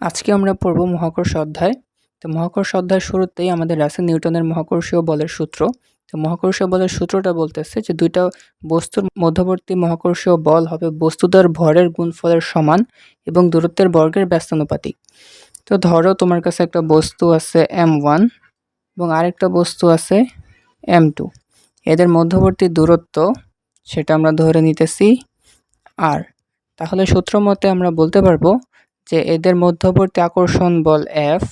আজকে আমরা পড়ব মহাকর্ষ অধ্যায়। তো মহাকর্ষ অধ্যায় শুরুতেই আমাদের আছে নিউটনের মহাকর্ষীয় বলের সূত্র। তো মহাকর্ষীয় বলের সূত্রটা বলতেছে যে দুইটা বস্তুর মধ্যবর্তী মহাকর্ষীয় বল হবে বস্তুদের ভরের গুণফলের সমান এবং দূরত্বের বর্গের ব্যস্তানুপাতিক। তো ধরো তোমার কাছে একটা বস্তু আছে এম ওয়ান এবং আরেকটা বস্তু আছে এম টু। এদের মধ্যবর্তী দূরত্ব সেটা আমরা ধরে নিতেছি আর। তাহলে সূত্র মতে আমরা বলতে পারব যে এদের মধ্যবর্তী আকর্ষণ বল এফ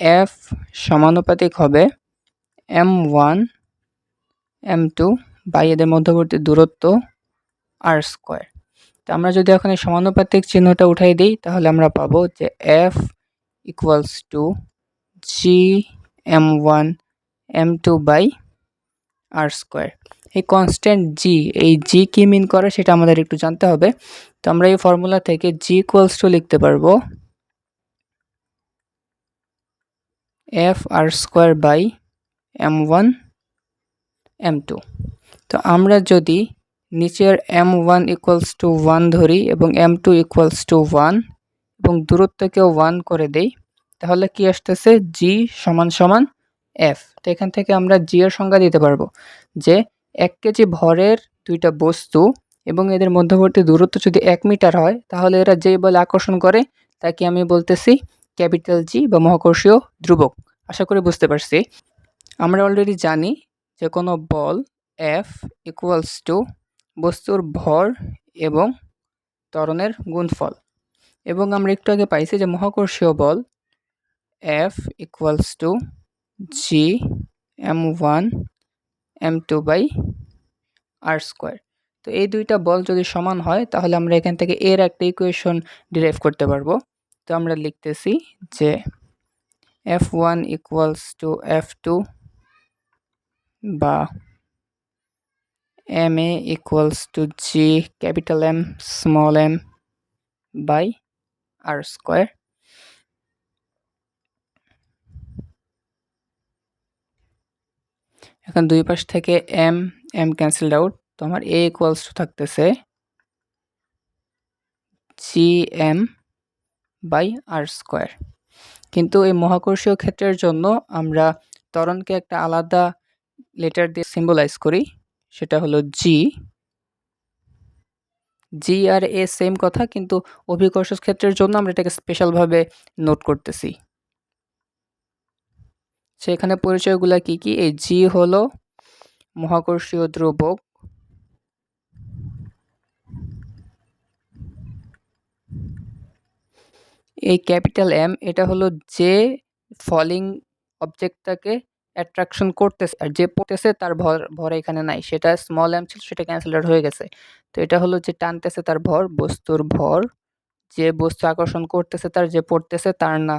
এফ সমানুপাতিক হবে M one M two by এদের মধ্যবর্তী দূরত্ব আর স্কোয়ার তো আমরা যদি এখন এই সমানুপাতিক চিহ্নটা উঠাই দিই, তাহলে আমরা পাবো যে F equals to G M one M two by R square এই কনস্ট্যান্ট জি এই জি কি মিন করে সেটা আমাদের একটু জানতে হবে। তো আমরা এই ফর্মুলা থেকে জি ইকুয়ালস টু লিখতে পারব F R square by M one M two তো আমরা যদি নিচের M one equals to one ধরি এবং M two equals to one এবং দূরত্বকেও ওয়ান করে দেই, তাহলে কি আসতেছে? জি সমান সমান এফ তো এখান থেকে আমরা জি এর সংজ্ঞা দিতে পারব যে এক কেজি ভরের দুইটা বস্তু এবং এদের মধ্যবর্তী দূরত্ব যদি এক মিটার হয়, তাহলে এরা যেই বলে আকর্ষণ করে, তাকে আমি বলতেছি ক্যাপিটাল জি বা মহাকর্ষীয় ধ্রুবক। আশা করি বুঝতে পারছি। আমরা অলরেডি জানি যে কোনো বল এফ ইকুয়ালস টু বস্তুর ভর এবং ত্বরণের গুণফল। এবং আমরা একটু আগে পাইছি যে মহাকর্ষীয় বল F equals to G M one M two by R square. তো এই দুইটা বল যদি সমান হয়, তাহলে আমরা এখান থেকে এর একটা ইকুয়েশন ডিরাইভ করতে পারব। তো আমরা লিখতেছি যে F one equals to F two বা M A equals to G capital M small M by R square. এখন দুই পাশ থেকে এম এম ক্যান্সেলড আউট তো আমার এ ইকুয়ালস টু থাকতেছে G M by R square কিন্তু এই মহাকর্ষীয় ক্ষেত্রের জন্য আমরা ত্বরণকে একটা আলাদা লেটার দিয়ে সিম্বলাইজ করি, সেটা হলো জি জি আর এ সেম কথা, কিন্তু অভিকর্ষ ক্ষেত্রের জন্য আমরা এটাকে স্পেশালভাবে নোট করতেছি। সেখানে পরিচয়গুলো কি কি? এই জি হলো মহাকর্ষীয় ধ্রুবক। এই ক্যাপিটাল এম, এটা হলো যে ফলিং অবজেক্টটাকে অ্যাট্রাকশন করতেছে, আর যে পড়তেছে তার ভর ভর এখানে নাই। সেটা স্মল এম ছিল, সেটা ক্যান্সেলার হয়ে গেছে। তো এটা হলো যে টানতেছে তার ভর, বস্তুর ভর। যে বস্তু আকর্ষণ করতেছে তার, যে পড়তেছে তার না।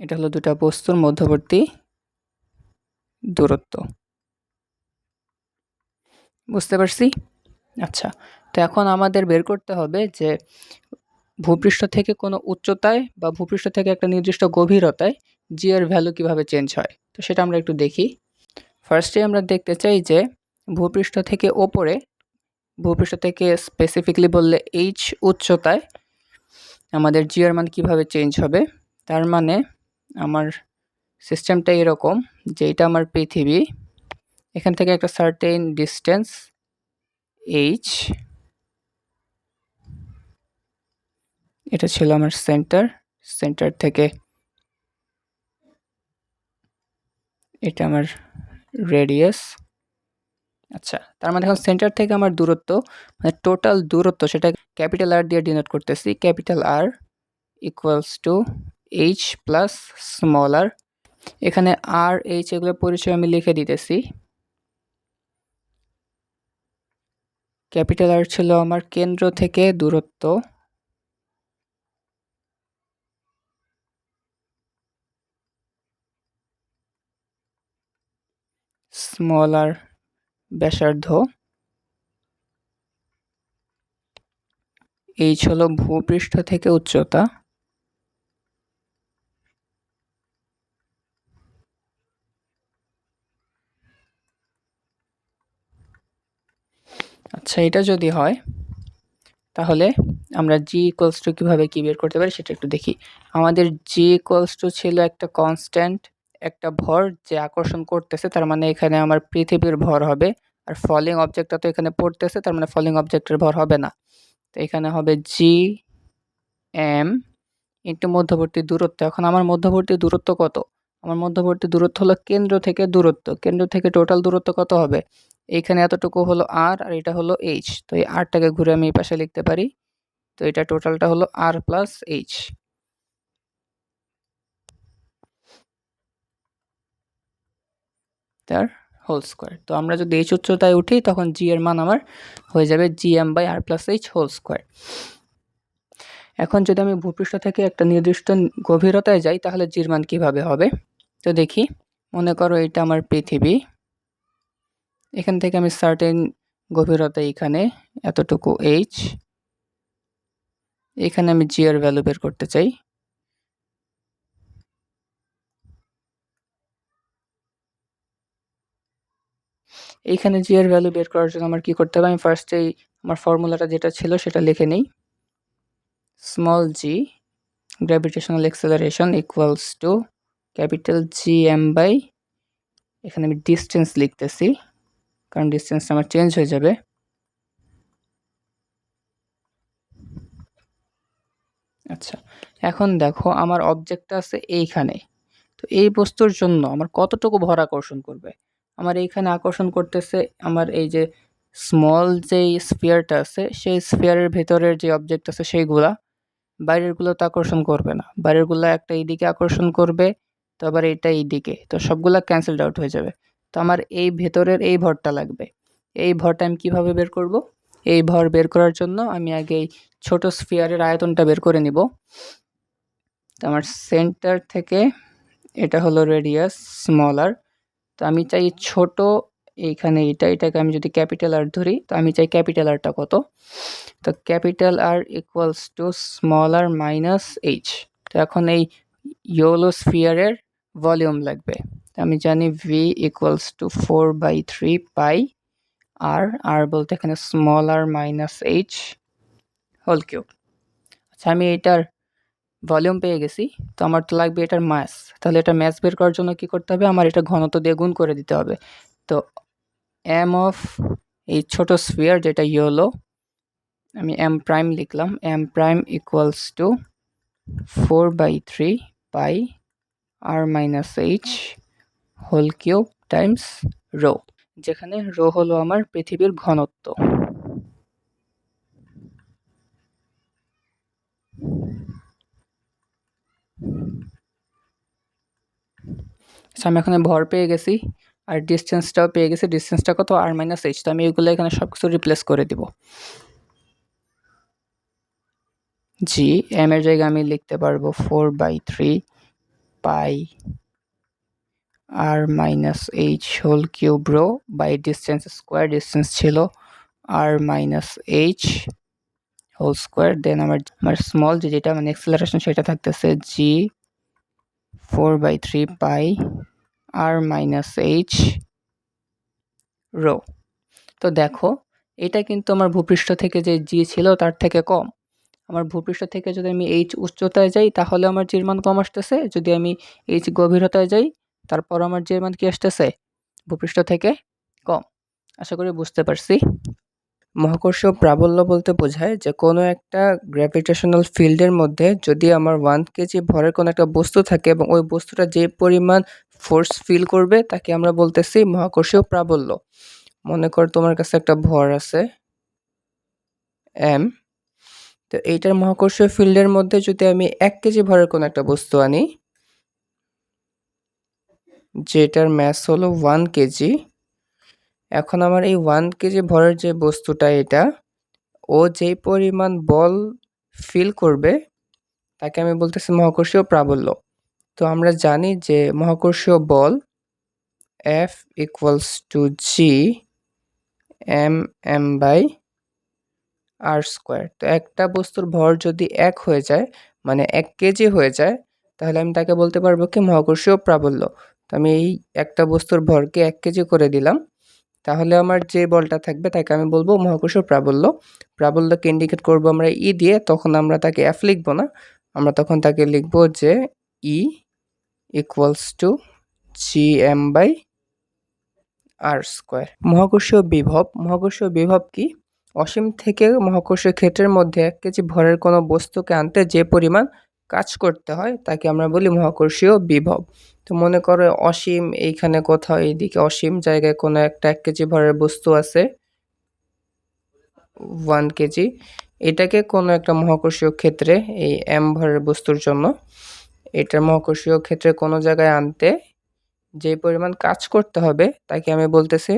এটা হলো দুটা বস্তুর মধ্যবর্তী দূরত্ব। বুঝতে পারছি? আচ্ছা তো এখন আমাদের বের করতে হবে যে ভূপৃষ্ঠ থেকে কোনো উচ্চতায় বা ভূপৃষ্ঠ থেকে একটা নির্দিষ্ট গভীরতায় জি এর ভ্যালু কীভাবে চেঞ্জ হয়? তো সেটা আমরা একটু দেখি। ফার্স্টে আমরা দেখতে চাই যে ভূপৃষ্ঠ থেকে ওপরে, ভূপৃষ্ঠ থেকে স্পেসিফিকলি বললে এইচ উচ্চতায় আমাদের জি এর মান কীভাবে চেঞ্জ হবে? তার মানে আমার সিস্টেমটা এরকম যে এটা আমার পৃথিবী। এখান থেকে একটা সার্টেন ডিস্টেন্স এইচ এটা ছিল আমার সেন্টার সেন্টার থেকে এটা আমার রেডিয়াস আচ্ছা তার মানে এখন সেন্টার থেকে আমার দূরত্ব মানে টোটাল দূরত্ব সেটা ক্যাপিটাল আর দিয়ে ডিনোট করতেছি capital R equals to H plus small R এখানে আর এইচ এগুলোর পরিচয় আমি লিখে দিতেছি। ক্যাপিটাল আর ছিল আমার কেন্দ্র থেকে দূরত্ব। স্মল আর ব্যাসার্ধ। এইচ হলো ভূপৃষ্ঠ থেকে উচ্চতা। আচ্ছা এটা যদি হয়, তাহলে আমরা জি ইকুয়ালস টু কীভাবে কী বের করতে পারি সেটা একটু দেখি। আমাদের জি ইকুয়ালস টু ছিল একটা কনস্ট্যান্ট একটা ভর যে আকর্ষণ করতেছে, তার মানে এখানে আমার পৃথিবীর ভর হবে, আর ফলিং অবজেক্টটা তো এখানে পড়তেছে, তার মানে ফলিং অবজেক্টের ভর হবে না। তো এখানে হবে জি এম ইন্টু মধ্যবর্তী দূরত্ব। এখন আমার মধ্যবর্তী দূরত্ব কত? আমার মধ্যবর্তী দূরত্ব হলো কেন্দ্র থেকে দূরত্ব। কেন্দ্র থেকে টোটাল দূরত্ব কত হবে? এইখানে এতটুকু হলো আর আর এটা হলো এইচ তো এই আরটাকে ঘুরে আমি এই পাশে লিখতে পারি। তো এটা টোটালটা হলো আর প্লাস এইচ তার হোল স্কোয়ার তো আমরা যদি এইচ উচ্চতায় উঠি, তখন জি এর মান আমার হয়ে যাবে G M by R plus H whole square এখন যদি আমি ভূপৃষ্ঠ থেকে একটা নির্দিষ্ট গভীরতায় যাই, তাহলে জির মান কীভাবে হবে? তো দেখি। মনে করো এটা আমার পৃথিবী। এখান থেকে আমি সার্টেন গভীরতা এখানে, এতটুকু এইচ এখানে আমি জিয়ার ভ্যালু বের করতে চাই। এইখানে জি এর ভ্যালু বের করার জন্য আমার কি করতে হবে? আমি ফার্স্টেই আমার ফর্মুলাটা যেটা ছিল সেটা লিখে নিই। Small G gravitational acceleration equals to capital G M by এখানে আমি ডিস্টেন্স লিখতেছি। কারণ ডিস্টেন্সটা আমার চেঞ্জ হয়ে যাবে। আচ্ছা এখন দেখো আমার অবজেক্টটা আছে এইখানে। তো এই বস্তুর জন্য আমার কতটুকু ভর আকর্ষণ করবে? আমার এইখানে আকর্ষণ করতেছে আমার এই যে স্মল যেই স্পিয়ারটা আছে, সেই স্পিয়ারের ভেতরের যে অবজেক্ট আছে সেইগুলা। বাইরেরগুলো তো আকর্ষণ করবে না। বাইরেরগুলো একটা এইদিকে আকর্ষণ করবে, তো আবার এটা এইদিকে। তো সবগুলা ক্যান্সেলড আউট হয়ে যাবে। তো আমার এই ভেতরের এই ভরটা লাগবে। এই ভরটা আমি কীভাবে বের করব? এই ভর বের করার জন্য আমি আগে এই ছোটো স্ফিয়ারের আয়তনটা বের করে নিব। তো আমার সেন্টার থেকে এটা হলো রেডিয়াস স্মলার। তো আমি চাই ছোট এইখানে এটা এটাকে আমি যদি ক্যাপিটাল আর ধরি, তো আমি চাই ক্যাপিটাল আরটা কত? তো capital R equals to small R minus H. তো এখন এই ইয়োলো স্ফিয়ারের ভলিউম লাগবে। আমি জানি V equals to four by three pi R R বলতে এখানে small R minus H whole cube আচ্ছা আমি এটার ভলিউম পেয়ে গেছি, তো আমার তো লাগবে এটার ম্যাস তাহলে এটা ম্যাস বের করার জন্য কি করতে হবে? আমার এটা ঘনত্ব দিয়ে গুণ করে দিতে হবে। তো এম অফ এই ছোট স্ফিয়ার যেটা ইয়েলো আমি এম প্রাইম লিখলাম M prime equals to four by three pi R minus H whole cube times rho যেখানে রো হলো আমার পৃথিবীর ঘনত্ব। আমি এখানে ভর পেয়ে গেছি, আর ডিস্টেন্সটাও পেয়ে গেছি। ডিস্টেন্সটা কত? আর মাইনাস এইচ তো আমি এগুলো এখানে সব কিছু রিপ্লেস করে দিব। জি এম এর জায়গায় আমি লিখতে পারব four by three pi R minus H whole cube rho by distance square distance ছিল R minus H whole square then আমার আমার স্মল যে যেটা মানে এক্সেলারেশন সেটা থাকতেছে G four by three pi R minus H rho তো দেখো, এটা কিন্তু আমার ভূপৃষ্ঠ থেকে যে জি ছিল তার থেকে কম। আমার ভূপৃষ্ঠ থেকে যদি আমি এইচ উচ্চতায় যাই, তাহলে আমার জির মান কম আসতেছে। যদি আমি এইচ গভীরতায় যাই তারপর আমার জির মান কি আসতেছে? ভূপৃষ্ঠ থেকে কম। আশা করি বুঝতে পারছি। মহাকর্ষীয় প্রাবল্য বলতে বোঝায় যে, কোনো একটা গ্র্যাভিটেশনাল ফিল্ডের মধ্যে যদি আমার ওয়ান কেজি ভরের কোনো একটা বস্তু থাকে এবং ওই বস্তুটা যে পরিমাণ ফোর্স ফিল করবে, তাকে আমরা বলতেছি মহাকর্ষীয় প্রাবল্য। মনে কর তোমার কাছে একটা ভর আছে এম তো এইটার মহাকর্ষীয় ফিল্ডের মধ্যে যদি আমি এক কেজি ভরের কোনো একটা বস্তু আনি, যেটার ম্যাস হলো ওয়ান কেজি, এখন আমার এই ওয়ান কেজি ভরের যে বস্তুটা এটা, ও যেই পরিমাণ বল ফিল করবে, তাকে আমি বলতেছি মহাকর্ষীয় প্রাবল্য। তো আমরা জানি যে মহাকর্ষীয় বল F equals to G M M by R square তো একটা বস্তুর ভর যদি এক হয়ে যায় মানে এক কেজি হয়ে যায়, তাহলে আমি তাকে বলতে পারব কি মহাকর্ষীয় প্রাবল্য। তো আমি এই একটা বস্তুর ভরকে এক কেজি করে দিলাম। তাহলে আমার যে বলটা থাকবে, তাকে আমি বলব মহাকর্ষ প্রাবল্য। প্রাবল্যকে ইন্ডিকেট করব আমরা ই দিয়ে, তখন আমরা তাকে এফ লিখব না। আমরা তখন তাকে লিখব যে E equals to G M by R square মহাকর্ষীয় বিভব। মহাকর্ষীয় বিভব কি? অসীম থেকে মহাকর্ষীয় ক্ষেত্রের মধ্যে এক কেজি ভরের কোনো বস্তুকে আনতে যে পরিমাণ কাজ করতে হয়, তাকে আমরা বলি মহাকর্ষীয় বিভব। তো মনে করো অসীম এইখানে কোথাও এইদিকে অসীম জায়গায় কোনো একটা এক কেজি ভরের বস্তু আছে ওয়ান কেজি, এটাকে কোনো একটা মহাকর্ষীয় ক্ষেত্রে এই এম ভরের বস্তুর জন্য এটা মহাকর্ষীয় ক্ষেত্রে কোনো জায়গায় আনতে যে পরিমাণ কাজ করতে হবে, তাকে আমি বলতেছি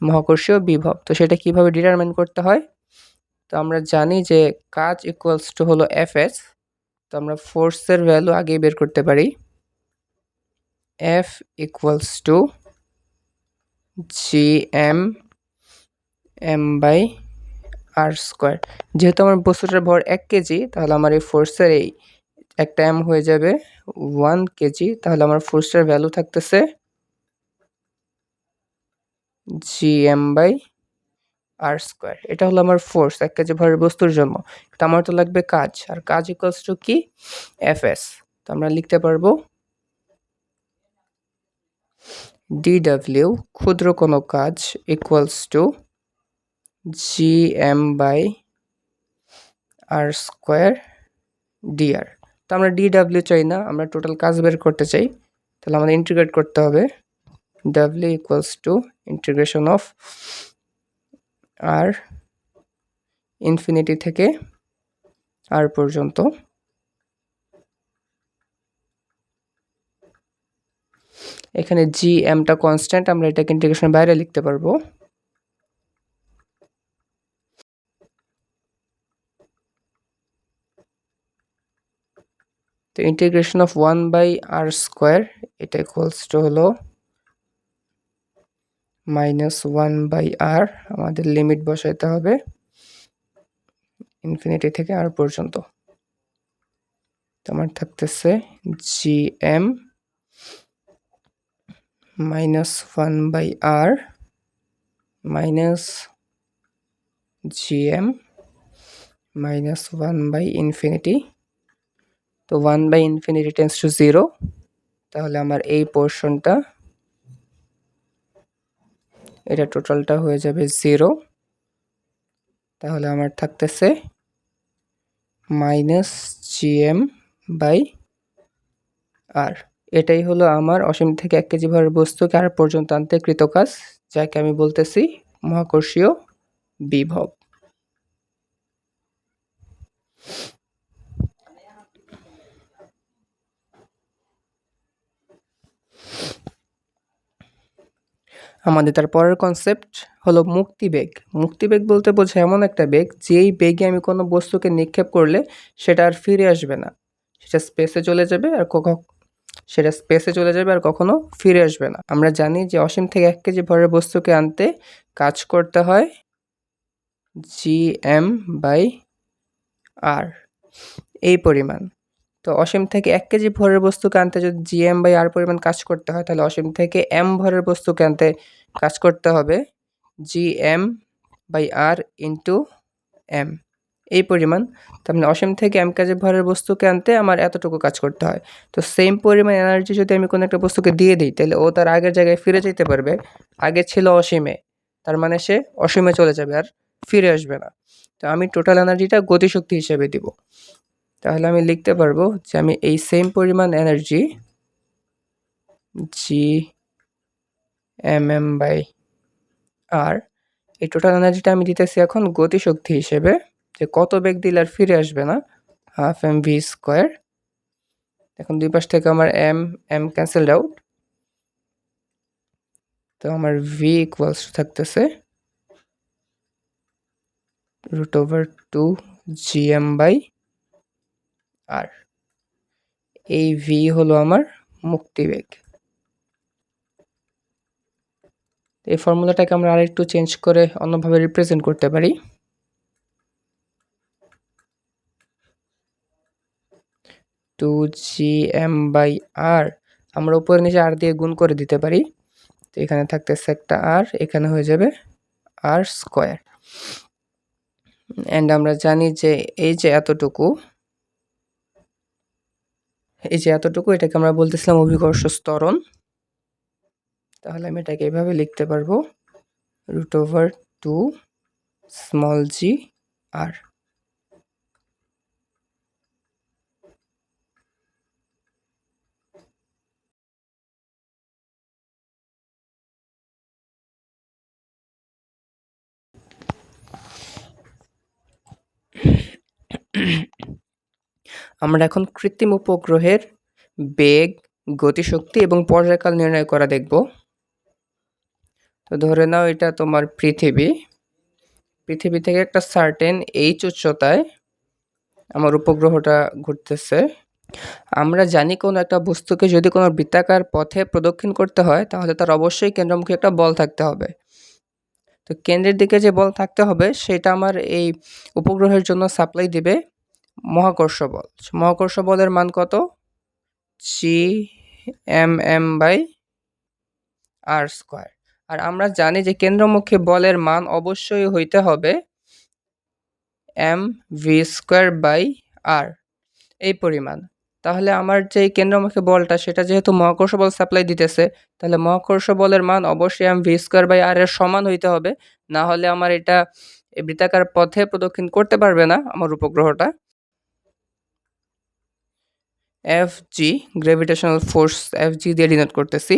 মহাকর্ষীয় বিভব। তো সেটা কীভাবে ডিটারমাইন করতে হয়? তো আমরা জানি যে কাজ ইকুয়ালস টু হলো এফ এস তো আমরা ফোর্সের ভ্যালু আগেই বের করতে পারি। F equals to G M M by R square যেহেতু আমার বস্তুটার ভর এক কেজি তাহলে আমার এই ফোর্সের এই একটা এম হয়ে যাবে ওয়ান কেজি তাহলে আমার ফোর্সটার ভ্যালু থাকতেছে G M by R square এটা হলো আমার ফোর্স এক কেজি ভরের বস্তুর জন্য। তো আমার তো লাগবে কাজ। আর কাজ ইকুয়ালস টু কি? এফ এস তো আমরা লিখতে পারব ডিডাব্লিউ ক্ষুদ্র কোনো কাজ equals to G M by R square D R তো আমরা ডিডাব্লিউ চাই না, আমরা টোটাল কাজ বের করতে চাই। তাহলে আমাদের ইন্টিগ্রেট করতে হবে। W equals to integration of R infinity থেকে আর পর্যন্ত। এখানে জি এমটা কনস্ট্যান্ট আমরা এটাকে ইন্টিগ্রেশন বাইরে লিখতে পারব। তো integration of one by R square এটা ইকুয়ালস টু হলো মাইনাস ওয়ান বাই আর, আমাদের লিমিট বসাইতে হবে ইনফিনিটি থেকে আর পর্যন্ত। তোমার থাকতেছে G M minus one by R minus G M minus one by infinity. তো one by infinity tends to zero, তাহলে আমার এই পোর্শনটা এটা টোটালটা হয়ে যাবে জিরো তাহলে আমার থাকতেছে মাইনাস জিএম বাই আর এটাই হলো আমার অসীম থেকে এক কেজি ভরের বস্তুকে আর পর্যন্ত আনতে কৃতকাজ, যাকে আমি বলতেছি মহাকর্ষীয় বিভব। আমাদের তার পরের কনসেপ্ট হলো মুক্তিবেগ মুক্তিবেগ বলতে বোঝায় এমন একটা বেগ, যেই বেগে আমি কোনো বস্তুকে নিক্ষেপ করলে সেটা আর ফিরে আসবে না। সেটা স্পেসে চলে যাবে আর কখন সেটা স্পেসে চলে যাবে আর কখনো ফিরে আসবে না। আমরা জানি যে অসীম থেকে এক কেজি ভরের বস্তুকে আনতে কাজ করতে হয় জি এম বাই আর এই পরিমাণ। তো অসীম থেকে এক কেজি ভরের বস্তুকে আনতে যদি জি এম বাই আর পরিমাণ কাজ করতে হয়, তাহলে অসীম থেকে এম ভরের বস্তুকে আনতে কাজ করতে হবে G M by R into M এই পরিমাণ। তার মানে অসীম থেকে এম কাজে ভরের বস্তুকে আনতে আমার এতটুকু কাজ করতে হয়। তো সেম পরিমাণ এনার্জি যদি আমি কোনো একটা বস্তুকে দিয়ে দিই, তাহলে ও তার আগের জায়গায় ফিরে যেতে পারবে। আগে ছিল অসীমে। তার মানে সে অসীমে চলে যাবে আর ফিরে আসবে না। তো আমি টোটাল এনার্জিটা গতিশক্তি হিসেবে দিব। তাহলে আমি লিখতে পারব যে আমি এই সেম পরিমাণ energy G M M by R এই টোটাল এনার্জিটা আমি দিতেছি এখন গতিশক্তি হিসেবে, যে কত বেগ দিলে আর ফিরে আসবে না হাফ এম ভি স্কোয়ার এখন দুই পাশ থেকে আমার এম এম ক্যান্সেলড আউট তো আমার ভি ইকুয়ালস থাকতেছে root over two G M by R এই ভি হলো আমার মুক্তিবেগ। এই ফর্মুলাটাকে আমরা আরেকটু চেঞ্জ করে অন্যভাবে রিপ্রেজেন্ট করতে পারি। Two G M by R আমরা উপরে নিচে আর দিয়ে গুণ করে দিতে পারি। তো এখানে থাকতেছে একটা আর এখানে হয়ে যাবে আর স্কোয়ার অ্যান্ড আমরা জানি যে এই যে এতটুকু এই যে এতটুকু, এটাকে আমরা বলতেছিলাম অভিকর্ষ স্তরণ তাহলে আমি এটাকে এভাবে লিখতে পারব। Root over two small G R আমরা এখন কৃত্রিম উপগ্রহের বেগ, গতিশক্তি এবং পর্যায়কাল নির্ণয় করা দেখব। তো ধরে নাও এটা তোমার পৃথিবী। পৃথিবী থেকে একটা সার্টেন এইচ উচ্চতায় আমার উপগ্রহটা ঘুরতেছে। আমরা জানি কোনো একটা বস্তুকে যদি কোনো বৃত্তাকার পথে প্রদক্ষিণ করতে হয়, তাহলে তার অবশ্যই কেন্দ্রমুখী একটা বল থাকতে হবে। তো কেন্দ্রের দিকে যে বল থাকতে হবে, সেটা আমার এই উপগ্রহের জন্য সাপ্লাই দিবে। মহাকর্ষ বল। মহাকর্ষ বলের মান কত? C M M by R square আর আমরা জানি যে কেন্দ্রমুখী বলের মান অবশ্যই হইতে হবে M V square by R এই পরিমাণ। তাহলে আমার যে কেন্দ্রমুখী বলটা, সেটা যেহেতু মহাকর্ষ বল সাপ্লাই দিতেছে, তাহলে মহাকর্ষ বলের মান অবশ্যই M V square by R এর সমান হইতে হবে। না হলে আমার এটা বৃত্তাকার পথে প্রদক্ষিণ করতে পারবে না আমার উপগ্রহটা। F G gravitational force F G দিয়ে ডিনোট করতেছি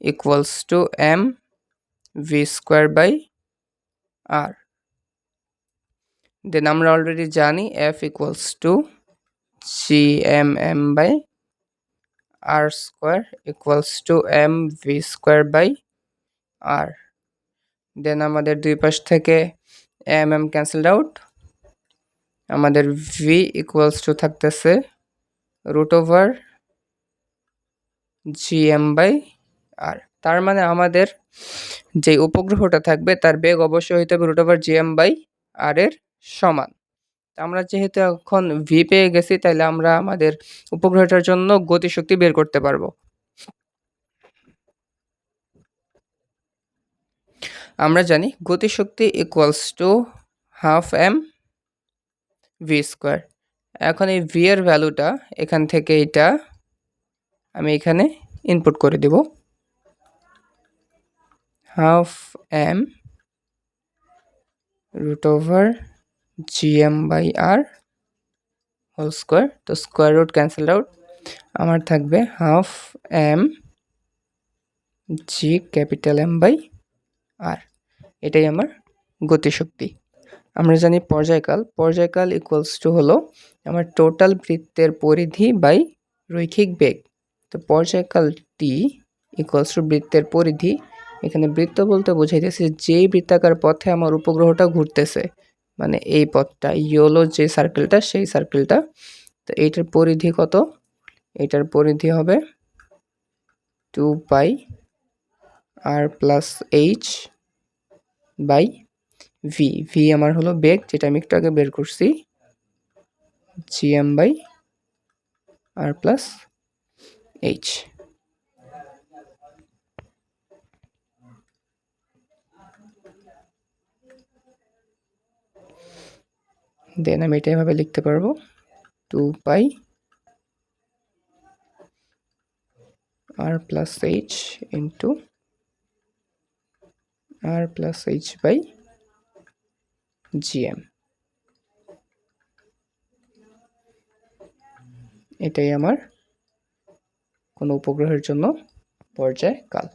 equals to M V square by R then আমরা অলরেডি জানি F equals to G M M by R square equals to M V square by R then আমাদের দুই পাশ থেকে M M cancelled out আমাদের V equals to থাকতেছে root over G M by R তার মানে আমাদের যে উপগ্রহটা থাকবে, তার বেগ অবশ্যই হইতে হবে root over G M by R এর সমান। আমরা যেহেতু এখন ভি পেয়ে গেছি তাহলে আমরা আমাদের উপগ্রহটার জন্য গতিশক্তি বের করতে পারব। আমরা জানি গতিশক্তি equals to half M V square এখন এই ভি এর ভ্যালুটা এখান থেকে এটা আমি এখানে ইনপুট করে দেব। Half M root over G M by R whole square তো স্কোয়ার রুট ক্যান্সেল আউট আমার থাকবে half M G capital M by R এটাই আমার গতিশক্তি। আমরা জানি পর্যায়কাল। পর্যায়কাল ইকুয়ালস টু হলো আমার টোটাল বৃত্তের পরিধি বাই রৈখিক বেগ। তো পর্যায়কাল টি ইকুয়ালস টু বৃত্তের পরিধি। এখানে বৃত্ত বলতে বোঝাইতেছে যেই বৃত্তাকার পথে আমার উপগ্রহটা ঘুরতেছে মানে এই পথটা, ইয়োলো যে সার্কেলটা সেই সার্কেলটা তো এইটার পরিধি কত? এটার পরিধি হবে two pi R plus H by V V আমার হলো বেগ যেটা আমি একটু আগে বের করছি। G M by R plus H then আমি এটা এভাবে লিখতে পারব। Two pi R plus H into R plus H by G M এটাই আমার কোনো উপগ্রহের জন্য পর্যায়কাল।